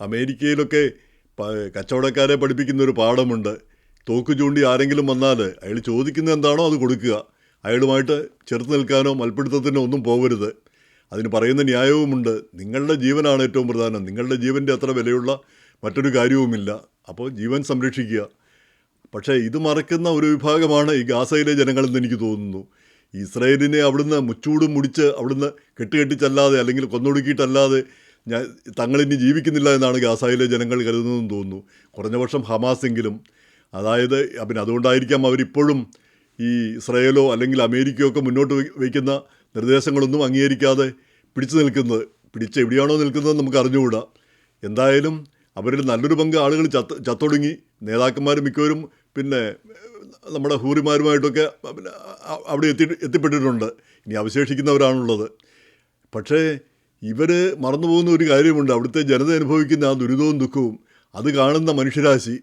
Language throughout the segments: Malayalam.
അമേരിക്കയിലൊക്കെ കച്ചവടക്കാരെ പഠിപ്പിക്കുന്ന ഒരു പാഠമുണ്ട്. തോക്ക് ചൂണ്ടി ആരെങ്കിലും വന്നാൽ അയാൾ ചോദിക്കുന്നത് എന്താണോ അത് കൊടുക്കുക. അയാളുമായിട്ട് ചെറുത്ത് നിൽക്കാനോ മൽപ്പിടുത്തത്തിനോ ഒന്നും പോകരുത്. അതിന് പറയുന്ന ന്യായവുമുണ്ട്. നിങ്ങളുടെ ജീവനാണ് ഏറ്റവും പ്രധാനം. നിങ്ങളുടെ ജീവന്റെ അത്ര വിലയുള്ള മറ്റൊരു കാര്യവുമില്ല. അപ്പോൾ ജീവൻ സംരക്ഷിക്കുക. പക്ഷേ ഇത് മറക്കുന്ന ഒരു വിഭാഗമാണ് ഈ ഗാസയിലെ ജനങ്ങളെന്ന് എനിക്ക് തോന്നുന്നു. ഇസ്രയേലിനെ അവിടുന്ന് മുച്ചൂടും മുടിച്ച് അവിടുന്ന് കെട്ടുകെട്ടിച്ചല്ലാതെ അല്ലെങ്കിൽ കൊന്നൊടുക്കിയിട്ടല്ലാതെ ഞാൻ തങ്ങളിനി ജീവിക്കുന്നില്ല എന്നാണ് ഗാസയിലെ ജനങ്ങൾ കരുതുന്നതെന്ന് തോന്നുന്നു. കുറഞ്ഞ വർഷം ഹമാസെങ്കിലും അതായത് പിന്നെ അതുകൊണ്ടായിരിക്കാം അവരിപ്പോഴും ഈ ഇസ്രയേലോ അല്ലെങ്കിൽ അമേരിക്കയോ ഒക്കെ മുന്നോട്ട് വയ്ക്കുന്ന നിർദ്ദേശങ്ങളൊന്നും അംഗീകരിക്കാതെ പിടിച്ചു നിൽക്കുന്നത് പിടിച്ച് എവിടെയാണോ നിൽക്കുന്നത് നമുക്ക് അറിഞ്ഞുകൂടാ. എന്തായാലും അവരിൽ നല്ലൊരു പങ്ക് ആളുകൾ ചത്ത് ചത്തൊടുങ്ങി. നേതാക്കന്മാർ മിക്കവരും പിന്നെ നമ്മുടെ ഹൂറിമാരുമായിട്ടൊക്കെ അവിടെ എത്തി എത്തിപ്പെട്ടിട്ടുണ്ട്. ഇനി അവശേഷിക്കുന്നവരാണുള്ളത്. പക്ഷേ ഇവർ മറന്നുപോകുന്ന ഒരു കാര്യമുണ്ട്. അവിടുത്തെ ജനത അനുഭവിക്കുന്ന ആ ദുരിതവും ദുഃഖവും. അത് കാണുന്ന മനുഷ്യരാശി.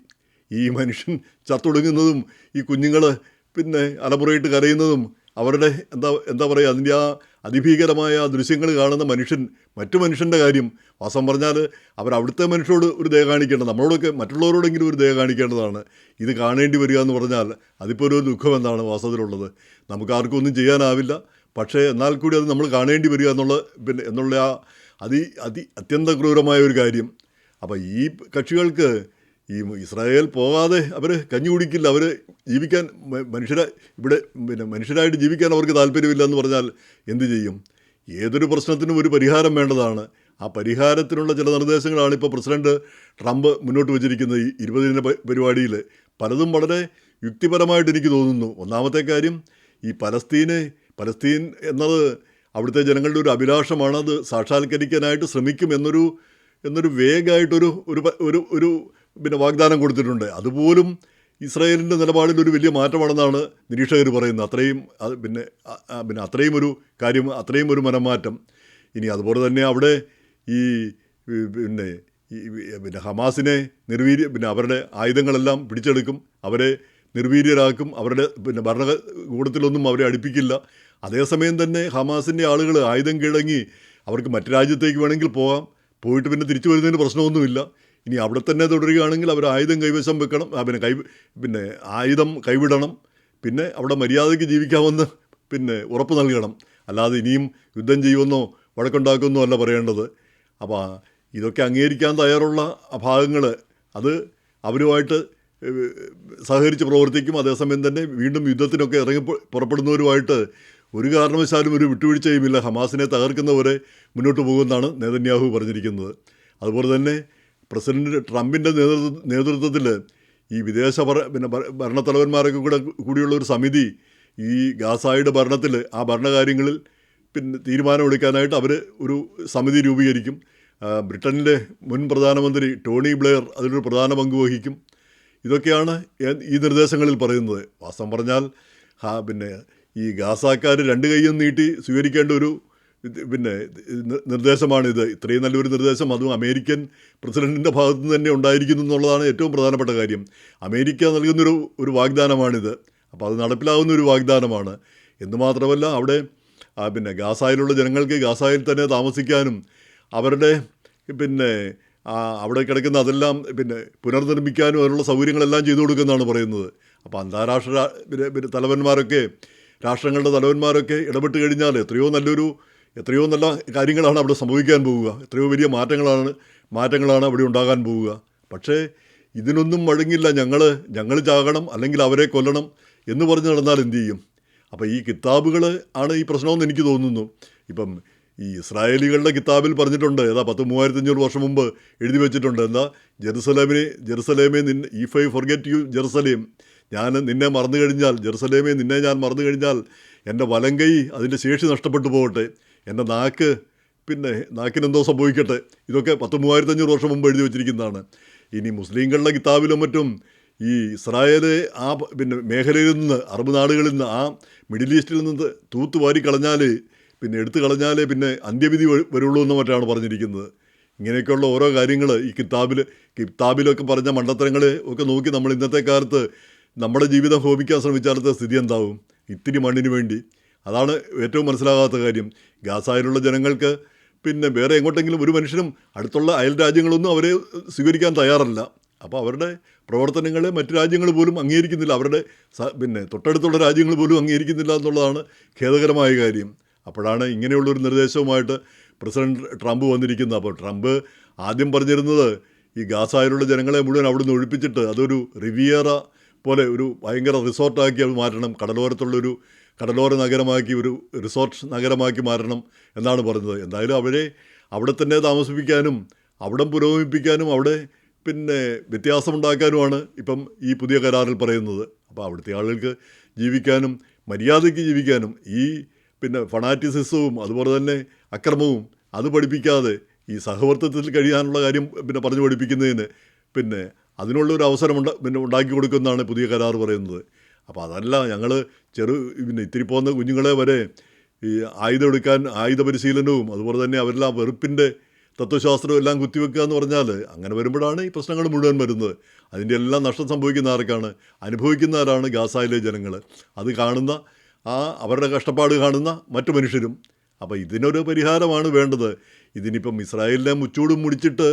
ഈ മനുഷ്യൻ ചത്തൊടുങ്ങുന്നതും ഈ കുഞ്ഞുങ്ങൾ പിന്നെ അലമുറയിട്ട് കരയുന്നതും അവരുടെ എന്താ എന്താ പറയുക അതിന്റെ ആ അതിഭീകരമായ ദൃശ്യങ്ങൾ കാണുന്ന മനുഷ്യൻ മറ്റു മനുഷ്യന്റെ കാര്യം. വാസം പറഞ്ഞാൽ അവർ അവിടുത്തെ മനുഷ്യരോട് ഒരു ദയ കാണിക്കേണ്ടത് നമ്മളോടൊക്കെ മറ്റുള്ളവരോടെങ്കിലും ഒരു ദയ കാണിക്കേണ്ടതാണ്. ഇത് കാണേണ്ടി വരിക എന്ന് പറഞ്ഞാൽ അതിപ്പോൾ ഒരു ദുഃഖം എന്താണ് വാസത്തിലുള്ളത് നമുക്കാർക്കും ഒന്നും ചെയ്യാനാവില്ല. പക്ഷേ എന്നാൽ കൂടി അത് നമ്മൾ കാണേണ്ടി വരിക എന്നുള്ള പിന്നെ എന്നുള്ള ആ അതി അതി അത്യന്ത ക്രൂരമായ ഒരു കാര്യം. അപ്പോൾ ഈ കക്ഷികൾക്ക് ഈ ഇസ്രായേൽ പോകാതെ അവർ കഞ്ഞി കുടിക്കില്ല. അവർ ജീവിക്കാൻ മനുഷ്യരെ ഇവിടെ പിന്നെ മനുഷ്യരായിട്ട് ജീവിക്കാൻ അവർക്ക് താല്പര്യമില്ല എന്ന് പറഞ്ഞാൽ എന്ത് ചെയ്യും? ഏതൊരു പ്രശ്നത്തിനും ഒരു പരിഹാരം വേണ്ടതാണ്. ആ പരിഹാരത്തിനുള്ള ചില നിർദ്ദേശങ്ങളാണ് ഇപ്പോൾ പ്രസിഡന്റ് ട്രംപ് മുന്നോട്ട് വച്ചിരിക്കുന്നത് ഈ ഇരുപത് ദിന പരിപാടിയിൽ പലതും വളരെ യുക്തിപരമായിട്ട് എനിക്ക് തോന്നുന്നു. ഒന്നാമത്തെ കാര്യം ഈ പലസ്തീന് പലസ്തീൻ എന്നത് അവിടുത്തെ ജനങ്ങളുടെ ഒരു അഭിലാഷമാണ്. അത് സാക്ഷാത്കരിക്കാനായിട്ട് ശ്രമിക്കും എന്നൊരു എന്നൊരു വേഗമായിട്ടൊരു ഒരു ഒരു ഒരു പിന്നെ വാഗ്ദാനം കൊടുത്തിട്ടുണ്ട്. അതുപോലും ഇസ്രായേലിന്റെ നിലപാടിൽ ഒരു വലിയ മാറ്റമാണെന്നാണ് നിരീക്ഷകർ പറയുന്നത്. അത്രയും പിന്നെ പിന്നെ അത്രയും ഒരു കാര്യം അത്രയും ഒരു മനംമാറ്റം. ഇനി അതുപോലെ തന്നെ അവിടെ ഈ പിന്നെ ഈ പിന്നെ ഹമാസിനെ നിർവീര്യ പിന്നെ അവരുടെ ആയുധങ്ങളെല്ലാം പിടിച്ചെടുക്കും. അവരെ നിർവീര്യരാക്കും. അവരുടെ പിന്നെ ഭരണകൂടത്തിലൊന്നും അവരെ അടുപ്പിക്കില്ല. അതേസമയം തന്നെ ഹമാസിന്റെ ആളുകൾ ആയുധം കിഴങ്ങി അവർക്ക് മറ്റു രാജ്യത്തേക്ക് വേണമെങ്കിൽ പോകാം. പോയിട്ട് പിന്നെ തിരിച്ചു വരുന്നതിന് പ്രശ്നമൊന്നുമില്ല. ഇനി അവിടെ തന്നെ തുടരുകയാണെങ്കിൽ അവർ ആയുധം കൈവശം വെക്കണം. പിന്നെ കൈ പിന്നെ ആയുധം കൈവിടണം. പിന്നെ അവിടെ മര്യാദയ്ക്ക് ജീവിക്കാമെന്ന് പിന്നെ ഉറപ്പ് നൽകണം. അല്ലാതെ ഇനിയും യുദ്ധം ചെയ്യുമെന്നോ വഴക്കുണ്ടാക്കുമെന്നോ അല്ല പറയേണ്ടത്. അപ്പോൾ ഇതൊക്കെ അംഗീകരിക്കാൻ തയ്യാറുള്ള ഭാഗങ്ങൾ അത് അവരുമായിട്ട് സഹകരിച്ച് പ്രവർത്തിക്കും. അതേസമയം തന്നെ വീണ്ടും യുദ്ധത്തിനൊക്കെ ഇറങ്ങി പുറപ്പെടുന്നവരുമായിട്ട് ഒരു കാരണവശാലും ഒരു വിട്ടുവീഴ്ചയുമില്ല. ഹമാസിനെ തകർക്കുന്നവരെ മുന്നോട്ട് പോകുമെന്നാണ് നേതന്യാഹു പറഞ്ഞിരിക്കുന്നത്. അതുപോലെ തന്നെ പ്രസിഡന്റ് ട്രംപിന്റെ നേതൃത്വ നേതൃത്വത്തിൽ ഈ വിദേശ പിന്നെ ഭര- ഭരണത്തലവന്മാരൊക്കെ കൂടെ കൂടിയുള്ള ഒരു സമിതി ഈ ഗാസായുടെ ഭരണത്തിൽ ആ ഭരണകാര്യങ്ങളിൽ പിന്നെ തീരുമാനമെടുക്കാനായിട്ട് അവർ ഒരു സമിതി രൂപീകരിക്കും. ബ്രിട്ടനിലെ മുൻ പ്രധാനമന്ത്രി ടോണി ബ്ലെയർ അതിലൊരു പ്രധാന പങ്ക് വഹിക്കും. ഇതൊക്കെയാണ് ഈ നിർദ്ദേശങ്ങളിൽ പറയുന്നത്. വാസ്തവം പറഞ്ഞാൽ പിന്നെ ഈ ഗാസാക്കാർ രണ്ട് കൈയും നീട്ടി സ്വീകരിക്കേണ്ട ഒരു പിന്നെ നിർദ്ദേശമാണിത് ഇത്രയും നല്ലൊരു നിർദ്ദേശം. അതും അമേരിക്കൻ പ്രസിഡന്റിന്റെ ഭാഗത്തു നിന്ന് തന്നെ ഉണ്ടായിരിക്കുന്നു എന്നുള്ളതാണ് ഏറ്റവും പ്രധാനപ്പെട്ട കാര്യം. അമേരിക്ക നൽകുന്നൊരു ഒരു വാഗ്ദാനമാണിത്. അപ്പോൾ അത് നടപ്പിലാവുന്ന ഒരു വാഗ്ദാനമാണ്. എന്ന് മാത്രമല്ല അവിടെ പിന്നെ ഗാസായിലുള്ള ജനങ്ങൾക്ക് ഗാസായിൽ തന്നെ താമസിക്കാനും അവരുടെ പിന്നെ അവിടെ കിടക്കുന്ന അതെല്ലാം പിന്നെ പുനർനിർമ്മിക്കാനും അതിനുള്ള സൗകര്യങ്ങളെല്ലാം ചെയ്തു കൊടുക്കുന്നതാണ് പറയുന്നത്. അപ്പോൾ അന്താരാഷ്ട്ര തലവന്മാരൊക്കെ രാഷ്ട്രങ്ങളുടെ തലവന്മാരൊക്കെ ഇടപെട്ട് കഴിഞ്ഞാൽ എത്രയോ നല്ലൊരു എത്രയോ നല്ല കാര്യങ്ങളാണ് അവിടെ സംഭവിക്കാൻ പോവുക. എത്രയോ വലിയ മാറ്റങ്ങളാണ് മാറ്റങ്ങളാണ് അവിടെ ഉണ്ടാകാൻ പോവുക. പക്ഷേ ഇതിനൊന്നും വഴങ്ങില്ല. ഞങ്ങൾ ഞങ്ങൾ ചാകണം അല്ലെങ്കിൽ അവരെ കൊല്ലണം എന്ന് പറഞ്ഞ് നടന്നാൽ എന്ത് ചെയ്യും? അപ്പോൾ ഈ കിതാബുകൾ ആണ് ഈ പ്രശ്നമെന്ന് എനിക്ക് തോന്നുന്നു. ഇപ്പം ഈ ഇസ്രായേലികളുടെ കിതാബിൽ പറഞ്ഞിട്ടുണ്ട്. ഏതാ പത്ത് മൂവായിരത്തഞ്ഞൂറ് വർഷം മുമ്പ് എഴുതി വെച്ചിട്ടുണ്ട്. എന്താ ജെറുസലേമിനെ ജെറുസലേമെ നിൻ if I forget you Jerusalem. ഞാൻ നിന്നെ മറന്നു കഴിഞ്ഞാൽ ജെറുസലേമെ നിന്നെ ഞാൻ മറന്നു കഴിഞ്ഞാൽ എന്റെ വലങ്കൈ അതിന്റെ ശേഷി നഷ്ടപ്പെട്ടു പോകട്ടെ. എന്റെ നാക്ക് പിന്നെ നാക്കിനെന്തോ സംഭവിക്കട്ടെ. ഇതൊക്കെ പത്ത് മൂവായിരത്തഞ്ഞൂറ് വർഷം മുമ്പ് എഴുതി വെച്ചിരിക്കുന്നതാണ്. ഇനി മുസ്ലിങ്ങളുടെ കിതാബിലും മറ്റും ഈ ഇസ്രായേൽ ആ പിന്നെ മേഖലയിൽ നിന്ന് അറബ് നാടുകളിൽ നിന്ന് ആ മിഡിൽ ഈസ്റ്റിൽ നിന്ന് തൂത്ത് വാരി കളഞ്ഞാൽ പിന്നെ എടുത്തു കളഞ്ഞാൽ പിന്നെ അന്ത്യവിധി വരുള്ളൂ എന്ന് മറ്റാണ് പറഞ്ഞിരിക്കുന്നത്. ഇങ്ങനെയൊക്കെയുള്ള ഓരോ കാര്യങ്ങൾ ഈ കിതാബിൽ കിതാബിലൊക്കെ പറഞ്ഞ മണ്ടത്തരങ്ങൾ ഒക്കെ നോക്കി നമ്മൾ ഇന്നത്തെ കാലത്ത് നമ്മുടെ ജീവിതം ഹോമിക്കാൻ ശ്രമിച്ചാലത്തെ സ്ഥിതി എന്താവും? ഇത്തിരി മണ്ണിന് വേണ്ടി. അതാണ് ഏറ്റവും മനസ്സിലാകാത്ത കാര്യം. ഗാസായിലുള്ള ജനങ്ങൾക്ക് പിന്നെ വേറെ എങ്ങോട്ടെങ്കിലും ഒരു മനുഷ്യനും അടുത്തുള്ള അയൽ രാജ്യങ്ങളൊന്നും അവരെ സ്വീകരിക്കാൻ തയ്യാറല്ല. അപ്പോൾ അവരുടെ പ്രവർത്തനങ്ങളെ മറ്റു രാജ്യങ്ങൾ പോലും അംഗീകരിക്കുന്നില്ല. അവരുടെ പിന്നെ തൊട്ടടുത്തുള്ള രാജ്യങ്ങൾ പോലും അംഗീകരിക്കുന്നില്ല എന്നുള്ളതാണ് ഖേദകരമായ കാര്യം. അപ്പോഴാണ് ഇങ്ങനെയുള്ളൊരു നിർദ്ദേശവുമായിട്ട് പ്രസിഡന്റ് ട്രംപ് വന്നിരിക്കുന്നത്. അപ്പോൾ ട്രംപ് ആദ്യം പറഞ്ഞിരുന്നത് ഈ ഗാസായിലുള്ള ജനങ്ങളെ മുഴുവൻ അവിടുന്ന് ഒഴിപ്പിച്ചിട്ട് അതൊരു റിവിയറ പോലെ ഒരു ഭയങ്കര റിസോർട്ടാക്കി അത് മാറ്റണം. കടലോരത്തുള്ളൊരു കടലോര നഗരമാക്കി ഒരു റിസോർട്ട് നഗരമാക്കി മാറ്റണം എന്നാണ് പറഞ്ഞത്. എന്തായാലും അവരെ അവിടെ തന്നെ താമസിപ്പിക്കാനും അവിടം പുരോഗമിപ്പിക്കാനും അവിടെ പിന്നെ വ്യത്യാസമുണ്ടാക്കാനുമാണ് ഇപ്പം ഈ പുതിയ കരാറിൽ പറയുന്നത്. അപ്പോൾ അവിടുത്തെ ആളുകൾക്ക് ജീവിക്കാനും മര്യാദയ്ക്ക് ജീവിക്കാനും ഈ പിന്നെ ഫണാറ്റിസിസവും അതുപോലെ തന്നെ അക്രമവും അത് പഠിപ്പിക്കാതെ ഈ സഹവർത്തത്തിൽ കഴിയാനുള്ള കാര്യം പിന്നെ പറഞ്ഞു പഠിപ്പിക്കുന്നതിന് പിന്നെ അതിനുള്ള അവസരമുണ്ട് പിന്നെ ഉണ്ടാക്കി കൊടുക്കുന്നതാണ് പുതിയ കരാർ പറയുന്നത്. അപ്പോൾ അതല്ല ഞങ്ങൾ ചെറു പിന്നെ ഇത്തിരി പോകുന്ന കുഞ്ഞുങ്ങളെ വരെ ഈ ആയുധം എടുക്കാൻ ആയുധ പരിശീലനവും അതുപോലെ തന്നെ അവരെല്ലാം വെറുപ്പിന്റെ തത്വശാസ്ത്രവും എല്ലാം കുത്തിവെക്കുക എന്ന് പറഞ്ഞാൽ അങ്ങനെ വരുമ്പോഴാണ് ഈ പ്രശ്നങ്ങൾ മുഴുവൻ വരുന്നത്. അതിന്റെ എല്ലാം നഷ്ടം സംഭവിക്കുന്ന ആർക്കാണ്? അനുഭവിക്കുന്നവരാണ് ഗാസായിലെ ജനങ്ങൾ അത് കാണുന്ന ആ അവരുടെ കഷ്ടപ്പാട് കാണുന്ന മറ്റു മനുഷ്യരും. അപ്പോൾ ഇതിനൊരു പരിഹാരമാണ് വേണ്ടത്. ഇതിനിപ്പം ഇസ്രായേലിനെ മുച്ചൂടും മുടിച്ചിട്ട്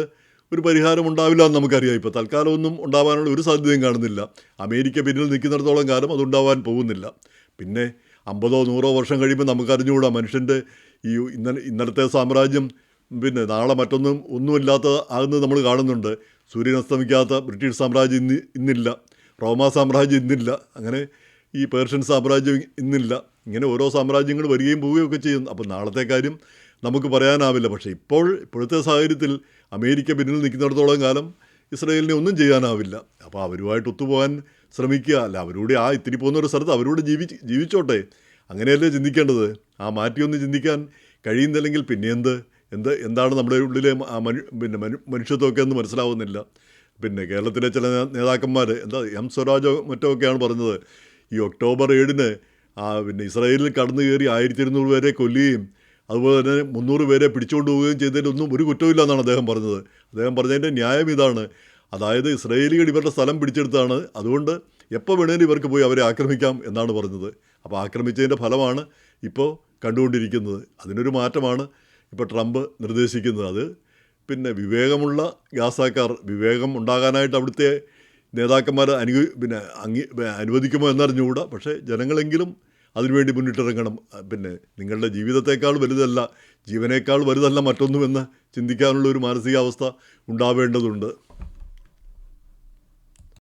ഒരു പരിഹാരം ഉണ്ടാവില്ല എന്ന് നമുക്കറിയാം. ഇപ്പോൾ തൽക്കാലം ഒന്നും ഉണ്ടാവാനുള്ള ഒരു സാധ്യതയും കാണുന്നില്ല. അമേരിക്ക പിന്നിൽ നിൽക്കുന്നിടത്തോളം കാലം അതുണ്ടാവാൻ പോകുന്നില്ല. പിന്നെ അമ്പതോ നൂറോ വർഷം കഴിയുമ്പോൾ നമുക്കറിഞ്ഞുകൂടാ മനുഷ്യന്റെ ഈ ഇന്നലെ ഇന്നലത്തെ സാമ്രാജ്യം പിന്നെ നാളെ മറ്റൊന്നും ഒന്നുമില്ലാത്ത ആകുന്നത് നമ്മൾ കാണുന്നുണ്ട്. സൂര്യൻ അസ്തമിക്കാത്ത ബ്രിട്ടീഷ് സാമ്രാജ്യം ഇന്ന് ഇന്നില്ല. റോമ സാമ്രാജ്യം ഇന്നില്ല. അങ്ങനെ ഈ പേർഷ്യൻ സാമ്രാജ്യം ഇന്നില്ല. ഇങ്ങനെ ഓരോ സാമ്രാജ്യങ്ങൾ വരികയും പോവുകയും ഒക്കെ ചെയ്യുന്നു. അപ്പോൾ നാളത്തെ കാര്യം നമുക്ക് പറയാനാവില്ല. പക്ഷേ ഇപ്പോൾ ഇപ്പോഴത്തെ സാഹചര്യത്തിൽ അമേരിക്ക പിന്നിൽ നിൽക്കുന്നിടത്തോളം കാലം ഇസ്രയേലിനെ ഒന്നും ചെയ്യാനാവില്ല. അപ്പോൾ അവരുമായിട്ട് ഒത്തുപോകാൻ ശ്രമിക്കുക. അല്ല അവരോട് ആ ഇത്തിരി പോകുന്ന ഒരു സ്ഥലത്ത് അവരോട് ജീവി ജീവിച്ചോട്ടെ. അങ്ങനെയല്ലേ ചിന്തിക്കേണ്ടത്? ആ മാറ്റിയൊന്ന് ചിന്തിക്കാൻ കഴിയുന്നില്ലെങ്കിൽ പിന്നെ എന്ത് എന്ത് എന്താണ് നമ്മുടെ ഉള്ളിലെ മനു പിന്നെ മനു മനുഷ്യത്വമൊക്കെ എന്ന് മനസ്സിലാവുന്നില്ല. പിന്നെ കേരളത്തിലെ ചില നേതാക്കന്മാർ എന്താ എം സ്വരാജോ മറ്റോ ഒക്കെയാണ് പറഞ്ഞത്. ഈ ഒക്ടോബർ ഏഴിന് ആ പിന്നെ ഇസ്രായേലിൽ കടന്നു കയറി ആയിരത്തി ഇരുന്നൂറ് പേരെ കൊല്ലുകയും അതുപോലെ തന്നെ മുന്നൂറ് പേരെ പിടിച്ചുകൊണ്ട് പോവുകയും ഒന്നും ഒരു കുറ്റമില്ല എന്നാണ് അദ്ദേഹം പറഞ്ഞത്. അദ്ദേഹം പറഞ്ഞതിന്റെ ന്യായം ഇതാണ്. അതായത് ഇസ്രയേലികൾ ഇവരുടെ സ്ഥലം പിടിച്ചെടുത്താണ് അതുകൊണ്ട് എപ്പോൾ വേണേലും ഇവർക്ക് പോയി അവരെ ആക്രമിക്കാം എന്നാണ് പറഞ്ഞത്. അപ്പോൾ ആക്രമിച്ചതിന്റെ ഫലമാണ് ഇപ്പോൾ കണ്ടുകൊണ്ടിരിക്കുന്നത്. അതിനൊരു മാറ്റമാണ് ഇപ്പോൾ ട്രംപ് നിർദ്ദേശിക്കുന്നത്. അത് പിന്നെ വിവേകമുള്ള ഗാസാക്കാർ വിവേകം ഉണ്ടാകാനായിട്ട് അവിടുത്തെ നേതാക്കന്മാർ അനു പിന്നെ അംഗീ അനുവദിക്കുമോ എന്നറിഞ്ഞുകൂടാ. പക്ഷേ ജനങ്ങളെങ്കിലും അതിനുവേണ്ടി മുന്നിട്ടിറങ്ങണം. പിന്നെ നിങ്ങളുടെ ജീവിതത്തെക്കാൾ വലുതല്ല ജീവനേക്കാൾ വലുതല്ല മറ്റൊന്നുമെന്ന് ചിന്തിക്കാനുള്ള ഒരു മാനസികാവസ്ഥ ഉണ്ടാവേണ്ടതുണ്ട്.